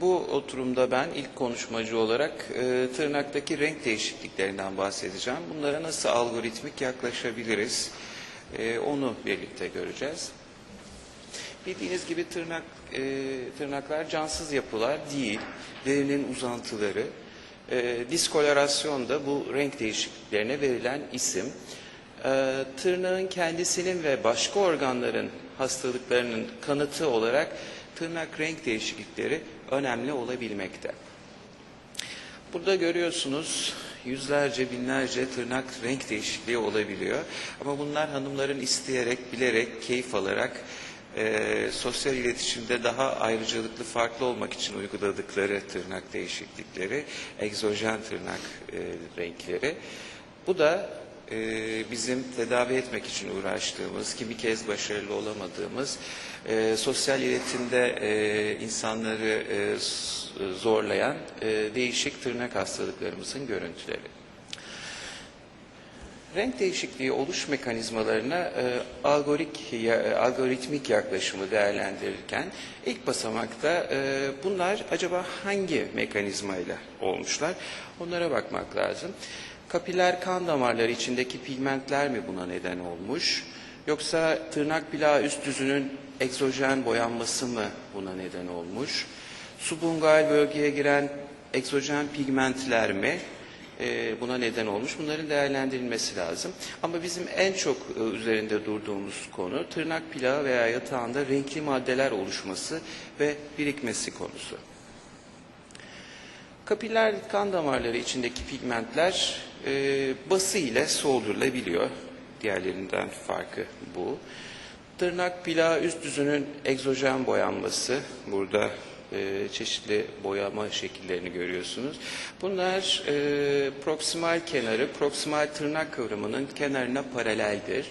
Bu oturumda ben ilk konuşmacı olarak e, tırnaktaki renk değişikliklerinden bahsedeceğim. Bunlara nasıl algoritmik yaklaşabiliriz e, onu birlikte göreceğiz. Bildiğiniz gibi tırnak e, tırnaklar cansız yapılar değil, derinin uzantıları. E, diskolorasyon da bu renk değişikliklerine verilen isim. E, tırnağın kendisinin ve başka organların hastalıklarının kanıtı olarak tırnak renk değişiklikleri önemli olabilmekte. Burada görüyorsunuz yüzlerce binlerce tırnak renk değişikliği olabiliyor. Ama bunlar hanımların isteyerek, bilerek, keyif alarak e, sosyal iletişimde daha ayrıcalıklı, farklı olmak için uyguladıkları tırnak değişiklikleri, egzojen tırnak e, renkleri. Bu da e, bizim tedavi etmek için uğraştığımız, kimi kez başarılı olamadığımız, e, sosyal iletimde e, insanları e, zorlayan e, değişik tırnak hastalıklarımızın görüntüleri. Renk değişikliği oluş mekanizmalarına e, algorik, ya, algoritmik yaklaşımı değerlendirirken ilk basamakta e, bunlar acaba hangi mekanizmayla olmuşlar onlara bakmak lazım. Kapiler kan damarları içindeki pigmentler mi buna neden olmuş yoksa tırnak plağı üst düzünün egzojen boyanması mı buna neden olmuş? Subungal bölgeye giren egzojen pigmentler mi e, buna neden olmuş. Bunların değerlendirilmesi lazım. Ama bizim en çok e, üzerinde durduğumuz konu tırnak plağı veya yatağında renkli maddeler oluşması ve birikmesi konusu. Kapiller kan damarları içindeki pigmentler e, bası ile soğudurulabiliyor. Diğerlerinden farkı bu. Tırnak plağı üst düzünün egzojen boyanması burada e, çeşitli boyama şekillerini görüyorsunuz. Bunlar e, proksimal kenarı, proksimal tırnak kıvrımının kenarına paraleldir.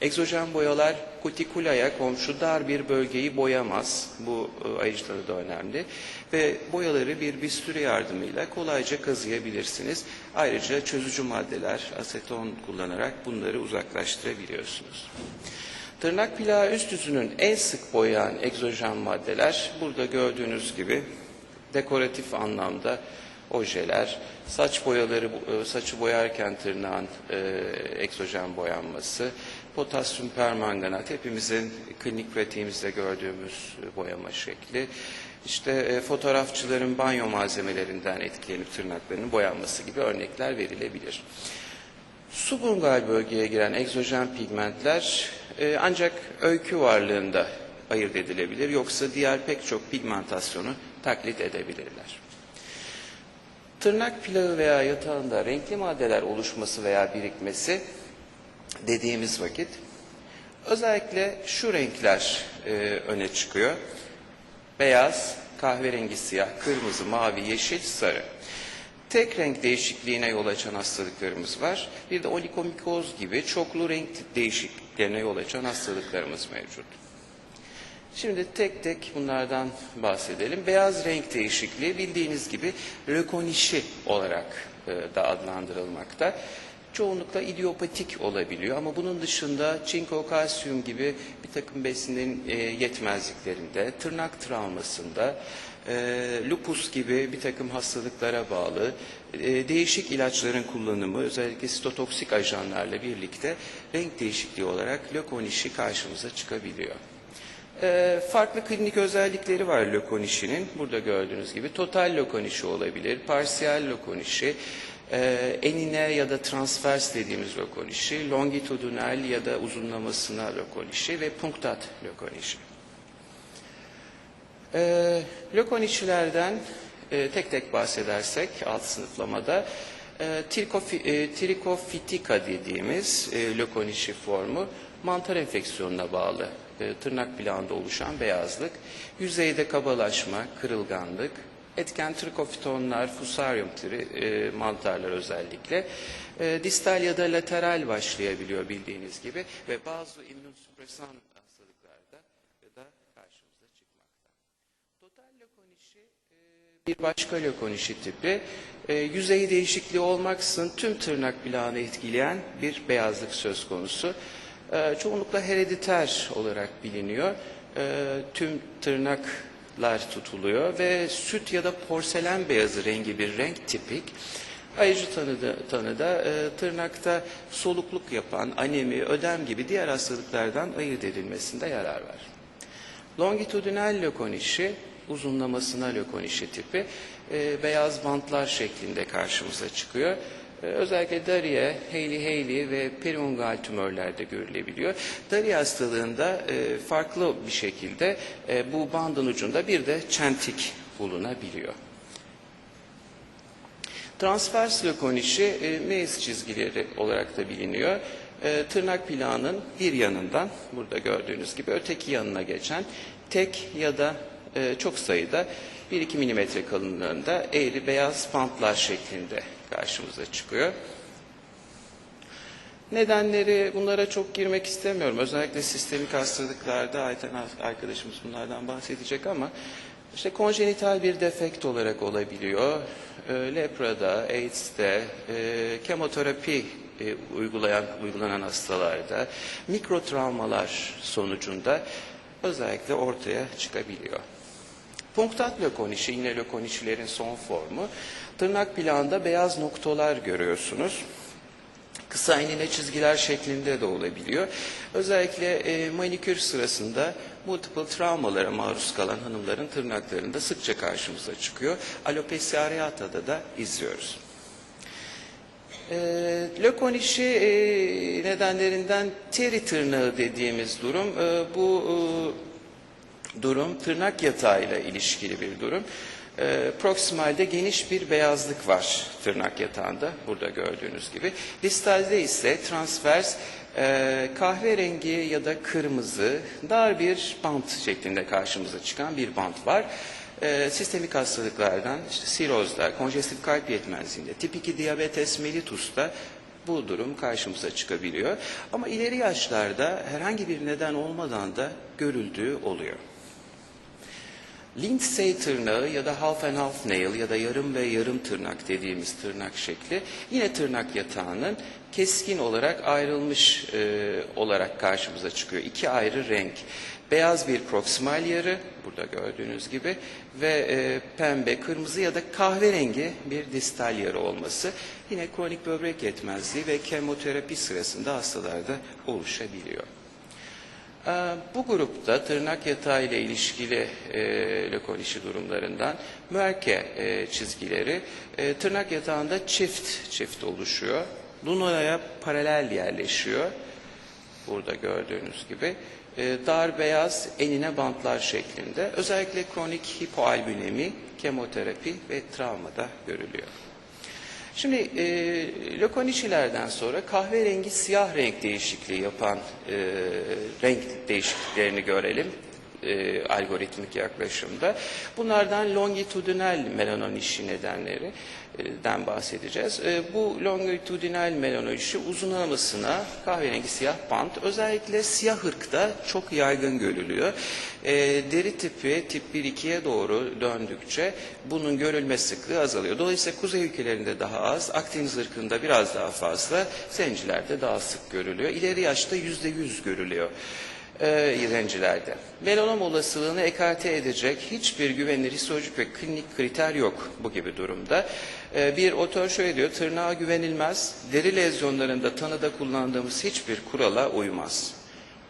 Egzojen boyalar kutikulaya komşu dar bir bölgeyi boyamaz. Bu e, da önemli. Ve boyaları bir bisturi yardımıyla kolayca kazıyabilirsiniz. Ayrıca çözücü maddeler, aseton kullanarak bunları uzaklaştırabiliyorsunuz. Tırnak plağı üst yüzünün en sık boyayan egzojen maddeler burada gördüğünüz gibi dekoratif anlamda ojeler, saç boyaları, e, saçı boyarken tırnağın e, egzojen boyanması, potasyum permanganat hepimizin klinik pratiğimizde gördüğümüz boyama şekli. İşte e, fotoğrafçıların banyo malzemelerinden etkilenip tırnaklarının boyanması gibi örnekler verilebilir. Subungal bölgeye giren egzojen pigmentler e, ancak öykü varlığında ayırt edilebilir. Yoksa diğer pek çok pigmentasyonu taklit edebilirler. Tırnak plağı veya yatağında renkli maddeler oluşması veya birikmesi dediğimiz vakit özellikle şu renkler e, öne çıkıyor. Beyaz, kahverengi siyah, kırmızı, mavi, yeşil, sarı. Tek renk değişikliğine yol açan hastalıklarımız var. Bir de olikomikoz gibi çoklu renk değişikliklerine yol açan hastalıklarımız mevcut. Şimdi tek tek bunlardan bahsedelim. Beyaz renk değişikliği bildiğiniz gibi lökonişi olarak e, da adlandırılmakta. Çoğunlukla idiopatik olabiliyor ama bunun dışında çinko, kalsiyum gibi bir takım besinlerin e, yetmezliklerinde, tırnak travmasında, e, lupus gibi bir takım hastalıklara bağlı e, değişik ilaçların kullanımı özellikle sitotoksik ajanlarla birlikte renk değişikliği olarak lökonişi karşımıza çıkabiliyor. Ee, farklı klinik özellikleri var lokonişinin. Burada gördüğünüz gibi total lokonişi olabilir, parsiyel lokonişi, e, enine ya da transvers dediğimiz lokonişi, longitudinal ya da uzunlamasına lokonişi ve punktat lokonişi. E, lokonişilerden e, tek tek bahsedersek alt sınıflamada e, e, trikofitika dediğimiz e, lokonişi formu mantar enfeksiyonuna bağlı e, tırnak plağında oluşan beyazlık, yüzeyde kabalaşma, kırılganlık, etken trikofitonlar, fusarium türü e, mantarlar özellikle e, distal ya da lateral başlayabiliyor bildiğiniz gibi ve bazı immünosüpresan hastalıklarda da karşımıza çıkmakta. Total lokonişi e, bir başka lokonişi tipi. E, yüzeyi değişikliği olmaksızın tüm tırnak plağını etkileyen bir beyazlık söz konusu. E, çoğunlukla herediter olarak biliniyor. E, tüm tırnak bantlar tutuluyor ve süt ya da porselen beyazı rengi bir renk tipik. Ayrıca tanıda, tanıda e, tırnakta solukluk yapan anemi, ödem gibi diğer hastalıklardan ayırt edilmesinde yarar var. Longitudinal lökonişi, uzunlamasına lökonişi tipi, e, beyaz bantlar şeklinde karşımıza çıkıyor. E, özellikle Daria, Hailey-Hailey ve periungal tümörlerde görülebiliyor. Daria hastalığında e, farklı bir şekilde e, bu bandın ucunda bir de çentik bulunabiliyor. Transvers lökonişi e, Meis çizgileri olarak da biliniyor. Tırnak plağının bir yanından, burada gördüğünüz gibi öteki yanına geçen tek ya da çok sayıda 1-2 milimetre kalınlığında eğri beyaz bantlar şeklinde karşımıza çıkıyor. Nedenleri bunlara çok girmek istemiyorum. Özellikle sistemik hastalıklarda Ayten arkadaşımız bunlardan bahsedecek ama işte konjenital bir defekt olarak olabiliyor. E, lepra'da, AIDS'te, e, kemoterapi e, uygulayan uygulanan hastalarda mikro travmalar sonucunda özellikle ortaya çıkabiliyor. Punktat lökonişi, yine lökonişilerin son formu. Tırnak plağında beyaz noktalar görüyorsunuz. Kısa enine çizgiler şeklinde de olabiliyor. Özellikle e, manikür sırasında multiple travmalara maruz kalan hanımların tırnaklarında sıkça karşımıza çıkıyor. Alopecia areata'da da izliyoruz. E, lökonişi e, nedenlerinden teri tırnağı dediğimiz durum. E, bu e, durum tırnak yatağıyla ilişkili bir durum. E, proksimalde geniş bir beyazlık var tırnak yatağında burada gördüğünüz gibi. Distalde ise transvers e, kahverengi ya da kırmızı dar bir bant şeklinde karşımıza çıkan bir bant var. E, sistemik hastalıklardan işte sirozda, konjestif kalp yetmezliğinde, tip 2 diyabetes mellitus'ta bu durum karşımıza çıkabiliyor. Ama ileri yaşlarda herhangi bir neden olmadan da görüldüğü oluyor. Lindsay tırnağı ya da half and half nail ya da yarım ve yarım tırnak dediğimiz tırnak şekli yine tırnak yatağının keskin olarak ayrılmış e, olarak karşımıza çıkıyor. İki ayrı renk. Beyaz bir proksimal yarı burada gördüğünüz gibi ve e, pembe, kırmızı ya da kahverengi bir distal yarı olması yine kronik böbrek yetmezliği ve kemoterapi sırasında hastalarda oluşabiliyor. Ee, Bu grupta tırnak yatağı ile ilişkili e, lökonişi durumlarından Merke e, çizgileri e, tırnak yatağında çift çift oluşuyor. Luna'ya paralel yerleşiyor. Burada gördüğünüz gibi. E, dar beyaz enine bantlar şeklinde. Özellikle kronik hipoalbünemi, kemoterapi ve travmada görülüyor. Şimdi e, lökonişilerden sonra kahverengi siyah renk değişikliği yapan e, renk değişikliklerini görelim e, algoritmik yaklaşımda. Bunlardan longitudinal melanonişi nedenleri den bahsedeceğiz. E, bu longitudinal melanojisi uzunlamasına kahverengi siyah bant özellikle siyah hırkta çok yaygın görülüyor. E, deri tipi tip 1-2'ye doğru döndükçe bunun görülme sıklığı azalıyor. Dolayısıyla kuzey ülkelerinde daha az, Akdeniz ırkında biraz daha fazla, zencilerde daha sık görülüyor. İleri yaşta %100 görülüyor e. Melanom olasılığını ekarte edecek hiçbir güvenilir histolojik ve klinik kriter yok bu gibi durumda. E, bir otör şöyle diyor, tırnağa güvenilmez, deri lezyonlarında tanıda kullandığımız hiçbir kurala uymaz.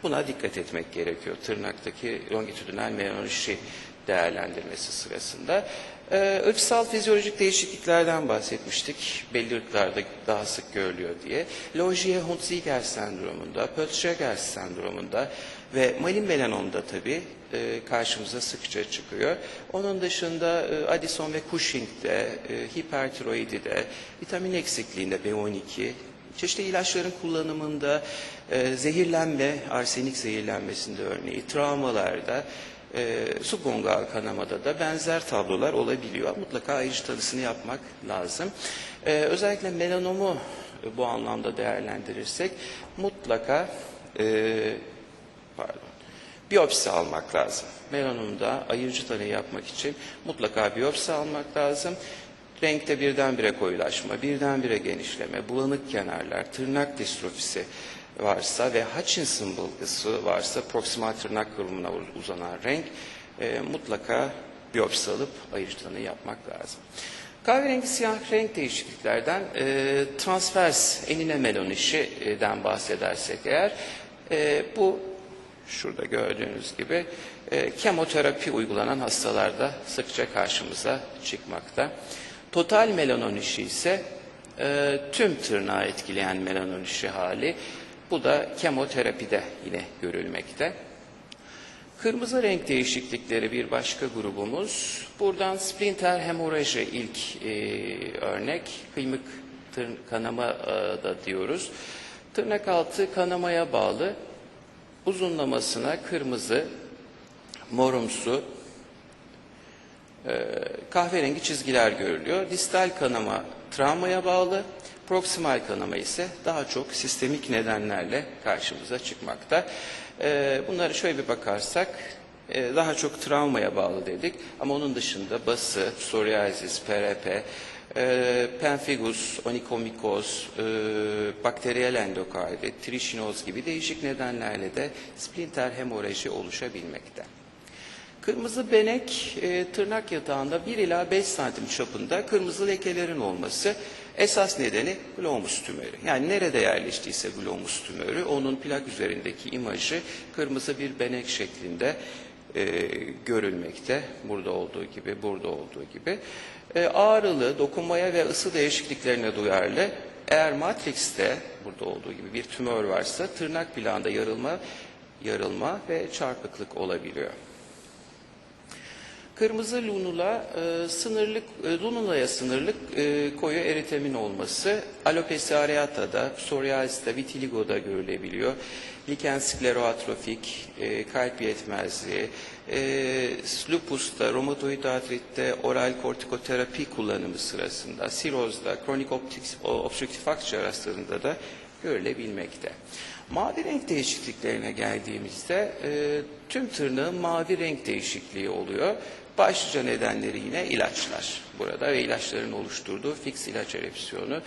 Buna dikkat etmek gerekiyor tırnaktaki longitudinal melanojisi değerlendirmesi sırasında. Ee, ırksal fizyolojik değişikliklerden bahsetmiştik. Belli ırklarda daha sık görülüyor diye. Logier-Hunziker sendromunda, Pötschegers sendromunda ve malin melanomda tabii e, karşımıza sıkça çıkıyor. Onun dışında e, Addison ve Cushing'de, e, hipertiroidide, vitamin eksikliğinde B12, çeşitli ilaçların kullanımında, e, zehirlenme, arsenik zehirlenmesinde örneği, travmalarda, e, subongal kanamada da benzer tablolar olabiliyor. Mutlaka ayrıcı tanısını yapmak lazım. E, özellikle melanomu bu anlamda değerlendirirsek mutlaka e, pardon biyopsi almak lazım. Melanomda ayırıcı tanı yapmak için mutlaka biyopsi almak lazım. Renkte birdenbire koyulaşma, birdenbire genişleme, bulanık kenarlar, tırnak distrofisi varsa ve Hutchinson bulgusu varsa proksimal tırnak kıvrımına uzanan renk e, mutlaka biyopsi alıp ayırtını yapmak lazım. Kahverengi siyah renk değişikliklerden e, transvers enine melonişiden bahsedersek eğer e, bu şurada gördüğünüz gibi e, kemoterapi uygulanan hastalarda sıkça karşımıza çıkmakta. Total melanonişi ise e, tüm tırnağı etkileyen melanonişi hali. Bu da kemoterapide yine görülmekte. Kırmızı renk değişiklikleri bir başka grubumuz. Buradan splinter hemoraji ilk e, örnek. Kıymık tırn kanama e, da diyoruz. Tırnak altı kanamaya bağlı uzunlamasına kırmızı, morumsu, e, kahverengi çizgiler görülüyor. Distal kanama travmaya bağlı, proksimal kanama ise daha çok sistemik nedenlerle karşımıza çıkmakta. E, bunları şöyle bir bakarsak e, daha çok travmaya bağlı dedik ama onun dışında bası, psoriasis, PRP, e, pemphigus, onikomikoz, e, bakteriyel endokardit, trişinoz gibi değişik nedenlerle de splinter hemoraji oluşabilmekte. Kırmızı benek e, tırnak yatağında 1 ila 5 santim çapında kırmızı lekelerin olması esas nedeni glomus tümörü. Yani nerede yerleştiyse glomus tümörü onun plak üzerindeki imajı kırmızı bir benek şeklinde e, görülmekte. Burada olduğu gibi, burada olduğu gibi. E, ağrılı, dokunmaya ve ısı değişikliklerine duyarlı. Eğer matrixte burada olduğu gibi bir tümör varsa tırnak plağında yarılma, yarılma ve çarpıklık olabiliyor. Kırmızı lunula e, sınırlı e, lunulaya sınırlı e, koyu eritemin olması alopecia areata'da, psoriasis'te, vitiligo'da görülebiliyor. Liken skleroatrofik, e, kalp yetmezliği, e, lupus'ta, romatoid artritte, oral kortikoterapi kullanımı sırasında, sirozda, kronik optik, obstrüktif akciğer hastalığında da görülebilmekte. Mavi renk değişikliklerine geldiğimizde e, tüm tırnağın mavi renk değişikliği oluyor. Başlıca nedenleri yine ilaçlar burada ve ilaçların oluşturduğu fix ilaç erepsiyonu.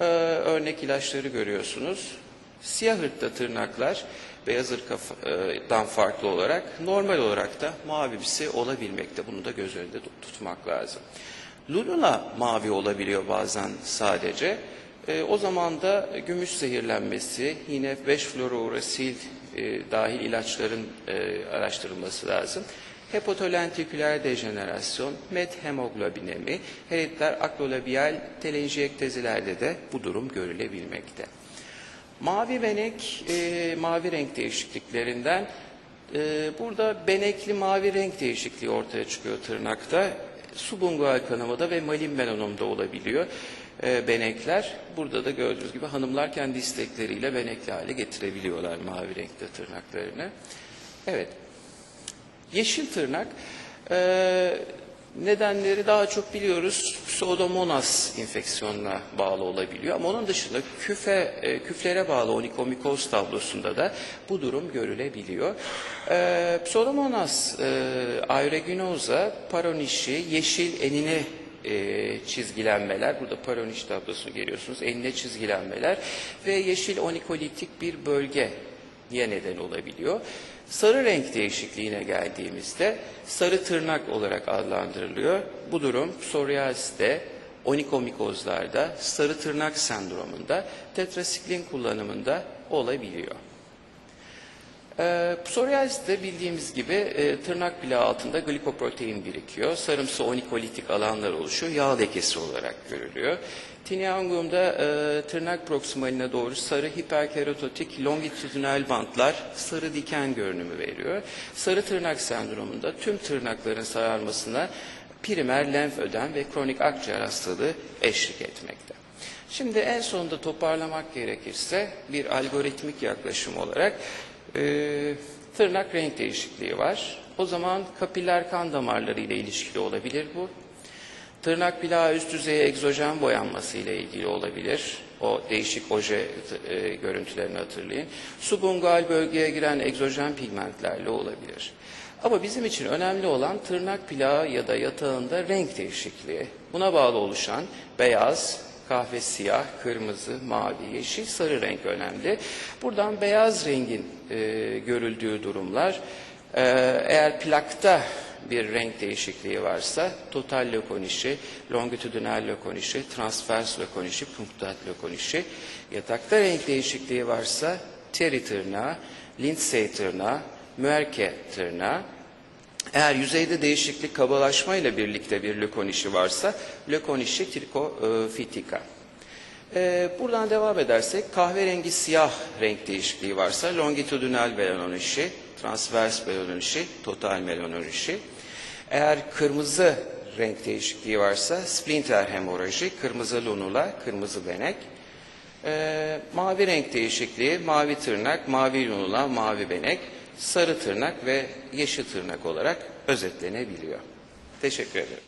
Ee, örnek ilaçları görüyorsunuz. Siyah ırkta tırnaklar beyaz ırktan farklı olarak normal olarak da mavimsi olabilmekte. Bunu da göz önünde tutmak lazım. Lunula mavi olabiliyor bazen sadece. E, o zaman da gümüş zehirlenmesi, yine 5 fluorourasil e, dahil ilaçların e, araştırılması lazım. Hepatolentiküler dejenerasyon, methemoglobinemi, hereditler akrolabiyal telenjiyektezilerde de bu durum görülebilmekte. Mavi benek, e, mavi renk değişikliklerinden e, burada benekli mavi renk değişikliği ortaya çıkıyor tırnakta. Subungual kanamada ve malin melanomda olabiliyor e, benekler. Burada da gördüğünüz gibi hanımlar kendi istekleriyle benekli hale getirebiliyorlar mavi renkte tırnaklarını. Evet. Yeşil tırnak e, nedenleri daha çok biliyoruz. Pseudomonas infeksiyonuna bağlı olabiliyor. Ama onun dışında küfe, e, küflere bağlı onikomikoz tablosunda da bu durum görülebiliyor. E, Pseudomonas e, aeruginosa, paronişi, yeşil enine e, çizgilenmeler, burada paroniş tablosunu görüyorsunuz, enine çizgilenmeler ve yeşil onikolitik bir bölge niye neden olabiliyor. Sarı renk değişikliğine geldiğimizde sarı tırnak olarak adlandırılıyor. Bu durum psoriasiste, onikomikozlarda, sarı tırnak sendromunda, tetrasiklin kullanımında olabiliyor. Ee, psoriasiste bildiğimiz gibi e, tırnak plağı altında glikoprotein birikiyor. Sarımsı onikolitik alanlar oluşuyor. Yağ lekesi olarak görülüyor. Tinniangum'da e, tırnak proksimaline doğru sarı hiperkeratotik longitudinal bantlar sarı diken görünümü veriyor. Sarı tırnak sendromunda tüm tırnakların sararmasına primer lenf ödem ve kronik akciğer hastalığı eşlik etmekte. Şimdi en sonunda toparlamak gerekirse bir algoritmik yaklaşım olarak e, tırnak renk değişikliği var. O zaman kapiller kan damarları ile ilişkili olabilir bu. Tırnak plağı üst düzeye egzojen boyanması ile ilgili olabilir. O değişik oje e, görüntülerini hatırlayın. Subungal bölgeye giren egzojen pigmentlerle olabilir. Ama bizim için önemli olan tırnak plağı ya da yatağında renk değişikliği. Buna bağlı oluşan beyaz, kahve siyah, kırmızı, mavi, yeşil, sarı renk önemli. Buradan beyaz rengin e, görüldüğü durumlar e, eğer plakta bir renk değişikliği varsa total lökonişi, longitudinal lökonişi, transvers lökonişi, punktat lökonişi. Yatakta renk değişikliği varsa teri tırnağı, Lindsay tırnağı, Muerke tırnağı. Eğer yüzeyde değişiklik kabalaşma ile birlikte bir lökonişi varsa lökonişi trikofitika. Ee, buradan devam edersek kahverengi siyah renk değişikliği varsa longitudinal melanonişi, transvers melanonişi, total melanonişi. Eğer kırmızı renk değişikliği varsa splinter hemoraji, kırmızı lunula, kırmızı benek. Ee, mavi renk değişikliği, mavi tırnak, mavi lunula, mavi benek, sarı tırnak ve yeşil tırnak olarak özetlenebiliyor. Teşekkür ederim.